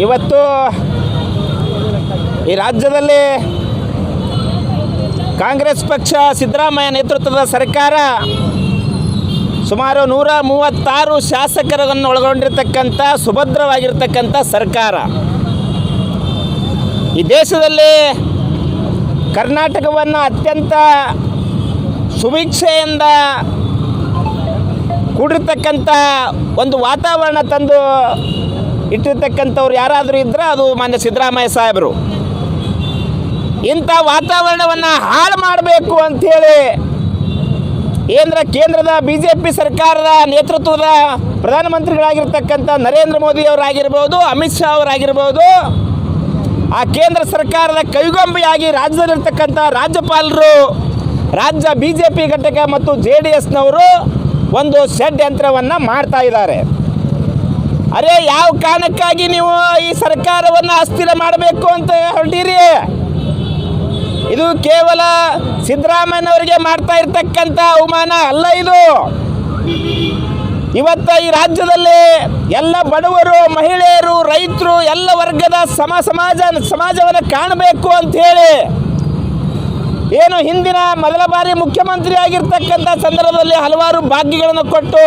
ಇವತ್ತು ಈ ರಾಜ್ಯದಲ್ಲಿ ಕಾಂಗ್ರೆಸ್ ಪಕ್ಷ ಸಿದ್ದರಾಮಯ್ಯ ನೇತೃತ್ವದ ಸರ್ಕಾರ ಸುಮಾರು ನೂರ ಮೂವತ್ತಾರು ಶಾಸಕರನ್ನು ಒಳಗೊಂಡಿರ್ತಕ್ಕಂಥ ಸುಭದ್ರವಾಗಿರ್ತಕ್ಕಂಥ ಸರ್ಕಾರ. ಈ ದೇಶದಲ್ಲಿ ಕರ್ನಾಟಕವನ್ನು ಅತ್ಯಂತ ಸುಭಿಕ್ಷೆಯಿಂದ ಕೂಡಿರ್ತಕ್ಕಂಥ ಒಂದು ವಾತಾವರಣ ತಂದು ಇಟ್ಟಿರ್ತಕ್ಕಂಥವ್ರು ಯಾರಾದರೂ ಇದ್ದರೆ ಅದು ಮಾನ್ಯ ಸಿದ್ದರಾಮಯ್ಯ ಸಾಹೇಬರು. ಇಂಥ ವಾತಾವರಣವನ್ನು ಹಾಳು ಮಾಡಬೇಕು ಅಂಥೇಳಿ ಕೇಂದ್ರ, ಕೇಂದ್ರದ ಬಿ ಜೆ ಪಿ ಸರ್ಕಾರದ ನೇತೃತ್ವದ ಪ್ರಧಾನಮಂತ್ರಿಗಳಾಗಿರ್ತಕ್ಕಂಥ ನರೇಂದ್ರ ಮೋದಿ ಅವರಾಗಿರ್ಬೋದು, ಅಮಿತ್ ಶಾ ಅವರಾಗಿರ್ಬೋದು, ಆ ಕೇಂದ್ರ ಸರ್ಕಾರದ ಕೈಗೊಂಬೆಯಾಗಿ ರಾಜ್ಯದಲ್ಲಿರ್ತಕ್ಕಂಥ ರಾಜ್ಯಪಾಲರು, ರಾಜ್ಯ ಬಿ ಜೆ ಪಿ ಘಟಕ ಮತ್ತು ಜೆ ಡಿ ಎಸ್ನವರು ಒಂದು ಷಡ್ಯಂತ್ರವನ್ನು ಮಾಡ್ತಾ ಇದ್ದಾರೆ. ಅರೆ, ಯಾವ ಕಾರಣಕ್ಕಾಗಿ ನೀವು ಈ ಸರ್ಕಾರವನ್ನು ಅಸ್ಥಿರ ಮಾಡಬೇಕು ಅಂತ ಹೊರಟಿರಿ ಇದು ಕೇವಲ ಸಿದ್ದರಾಮಯ್ಯನವರಿಗೆ ಮಾಡ್ತಾ ಇರ್ತಕ್ಕಂಥ ಅವಮಾನ ಅಲ್ಲ ಇದು. ಇವತ್ತು ಈ ರಾಜ್ಯದಲ್ಲಿ ಎಲ್ಲ ಬಡವರು, ಮಹಿಳೆಯರು, ರೈತರು, ಎಲ್ಲ ವರ್ಗದ ಸಮ ಸಮಾಜ, ಸಮಾಜವನ್ನು ಕಾಣಬೇಕು ಅಂಥೇಳಿ ಏನು ಹಿಂದಿನ ಮೊದಲ ಬಾರಿ ಮುಖ್ಯಮಂತ್ರಿ ಆಗಿರ್ತಕ್ಕಂಥ ಸಂದರ್ಭದಲ್ಲಿ ಹಲವಾರು ಭಾಗ್ಯಗಳನ್ನು ಕೊಟ್ಟು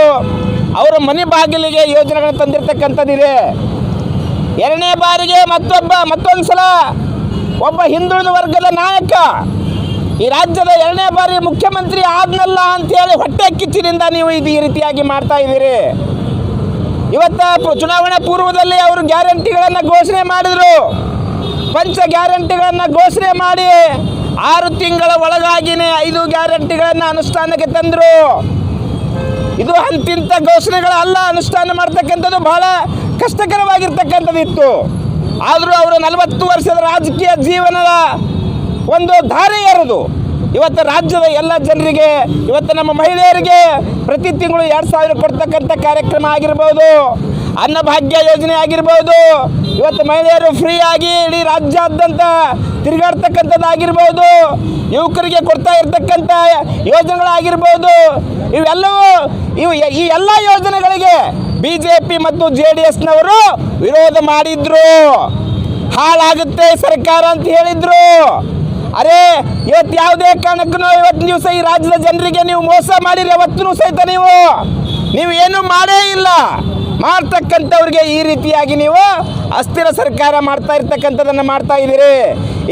ಅವರ ಮನೆ ಬಾಗಿಲಿಗೆ ಯೋಜನೆಗಳನ್ನು ತಂದಿರತಕ್ಕಂಥದ್ದಿದೆ. ಎರಡನೇ ಬಾರಿಗೆ ಮತ್ತೊಬ್ಬ ಮತ್ತೊಂದು ಸಲ ಒಬ್ಬ ಹಿಂದುಳಿದ ವರ್ಗದ ನಾಯಕ. ಈ ರಾಜ್ಯದ ಎರಡನೇ ಬಾರಿ ಮುಖ್ಯಮಂತ್ರಿ ಆದ್ನಲ್ಲ ಅಂತೇಳಿ ಹೊಟ್ಟೆ ಕಿಚ್ಚಿನಿಂದ ನೀವು ಇದು ಈ ರೀತಿಯಾಗಿ ಮಾಡ್ತಾ ಇದ್ದೀರಿ. ಇವತ್ತ ಚುನಾವಣೆ ಪೂರ್ವದಲ್ಲಿ ಅವರು ಗ್ಯಾರಂಟಿಗಳನ್ನು ಘೋಷಣೆ ಮಾಡಿದರು. ಪಂಚ ಗ್ಯಾರಂಟಿಗಳನ್ನು ಘೋಷಣೆ ಮಾಡಿ ಆರು ತಿಂಗಳ ಒಳಗಾಗಿನೇ ಐದು ಗ್ಯಾರಂಟಿಗಳನ್ನು ಅನುಷ್ಠಾನಕ್ಕೆ ತಂದರು. ಇದು ಅಂತಿಂತ ಘೋಷಣೆಗಳಲ್ಲ ಅನುಷ್ಠಾನ ಮಾಡ್ತಕ್ಕಂಥದ್ದು ಬಹಳ ಕಷ್ಟಕರವಾಗಿರ್ತಕ್ಕಂಥದ್ದಿತ್ತು. ಆದರೂ ಅವರು ನಲವತ್ತು ವರ್ಷದ ರಾಜಕೀಯ ಜೀವನದ ಒಂದು ಧಾರೆ ಎರೆದು, ಇವತ್ತು ರಾಜ್ಯದ ಎಲ್ಲ ಜನರಿಗೆ, ಇವತ್ತು ನಮ್ಮ ಮಹಿಳೆಯರಿಗೆ ಪ್ರತಿ ತಿಂಗಳು ಎರಡು ಸಾವಿರ ಕೊಡ್ತಕ್ಕಂಥ ಕಾರ್ಯಕ್ರಮ ಆಗಿರ್ಬೋದು. ಅನ್ನಭಾಗ್ಯ ಯೋಜನೆ ಆಗಿರ್ಬೋದು. ಇವತ್ತು ಮಹಿಳೆಯರು ಫ್ರೀ ಆಗಿ ಇಡೀ ರಾಜ್ಯಾದ್ಯಂತ ತಿರುಗಾಡ್ತಕ್ಕಂಥದ್ದಾಗಿರ್ಬೋದು. ಯುವಕರಿಗೆ ಕೊಡ್ತಾ ಇರ್ತಕ್ಕಂಥ ಯೋಜನೆಗಳಾಗಿರ್ಬೋದು. ಇವೆಲ್ಲವೂ ಇವು ಈ ಎಲ್ಲ ಯೋಜನೆಗಳಿಗೆ ಬಿ ಜೆ ಪಿ ಮತ್ತು ಜೆ ಡಿ ಎಸ್ನವರು ವಿರೋಧ ಮಾಡಿದ್ರು. ಹಾಳಾಗುತ್ತೆ ಸರ್ಕಾರ ಅಂತ ಹೇಳಿದ್ರು. ಅರೆ, ಇವತ್ತು ಯಾವುದೇ ಕಾರಣಕ್ಕೂ ಇವತ್ತು ದಿವಸ ಈ ರಾಜ್ಯದ ಜನರಿಗೆ ನೀವು ಮೋಸ ಮಾಡಿರಿ ಅವತ್ತೂ ಸಹಿತ ನೀವು ನೀವು ಏನು ಮಾಡೇ ಇಲ್ಲ. ಮಾಡ್ತಕ್ಕಂಥವ್ರಿಗೆ ಈ ರೀತಿಯಾಗಿ ನೀವು ಅಸ್ಥಿರ ಸರ್ಕಾರ ಮಾಡ್ತಾ ಇರ್ತಕ್ಕಂಥದ್ದನ್ನು ಮಾಡ್ತಾ ಇದ್ದೀರಿ.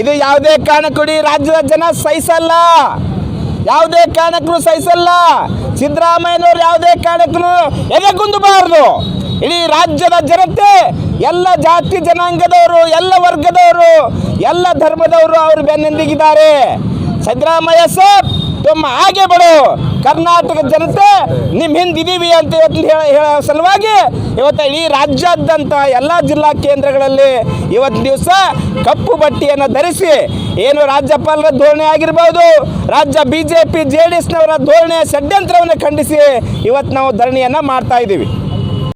ಇದು ಯಾವುದೇ ಕಾರಣಕ್ಕೂ ಇಡೀ ರಾಜ್ಯದ ಜನ ಸಹಿಸಲ್ಲ. ಯಾವುದೇ ಕಾರಣಕ್ಕೂ ಸಹಿಸಲ್ಲ. ಸಿದ್ದರಾಮಯ್ಯನವ್ರು ಯಾವುದೇ ಕಾರಣಕ್ಕೂ ಎದೆಗುಂದಬಾರದು ಇಡೀ ರಾಜ್ಯದ ಜನತೆ, ಎಲ್ಲ ಜಾತಿ ಜನಾಂಗದವರು, ಎಲ್ಲ ವರ್ಗದವರು, ಎಲ್ಲ ಧರ್ಮದವರು ಅವರು ಬೆನ್ನೆಂದಿಗಿದ್ದಾರೆ. ಸಿದ್ದರಾಮಯ್ಯ ಸಾಬ್ ತುಮ್ಮ ಹಾಗೆ ಬಿಡು ಕರ್ನಾಟಕ ಜನತೆ ನಿಮ್ಮ ಹಿಂದಿದ್ದೀವಿ ಅಂತ ಇವತ್ತು ಹೇಳ ಸಲುವಾಗಿ ಇವತ್ತು ಈ ರಾಜ್ಯಾದ್ಯಂತ ಎಲ್ಲ ಜಿಲ್ಲಾ ಕೇಂದ್ರಗಳಲ್ಲಿ ಇವತ್ತು ದಿವಸ ಕಪ್ಪು ಬಟ್ಟೆಯನ್ನು ಧರಿಸಿ ಏನು ರಾಜ್ಯಪಾಲರ ಧೋರಣೆ ಆಗಿರ್ಬೋದು, ರಾಜ್ಯ B J P J D ಎಸ್ನವರ ಧೋರಣೆ ಷಡ್ಯಂತ್ರವನ್ನು ಖಂಡಿಸಿ ಇವತ್ತು ನಾವು ಧರಣಿಯನ್ನು ಮಾಡ್ತಾ ಇದ್ದೀವಿ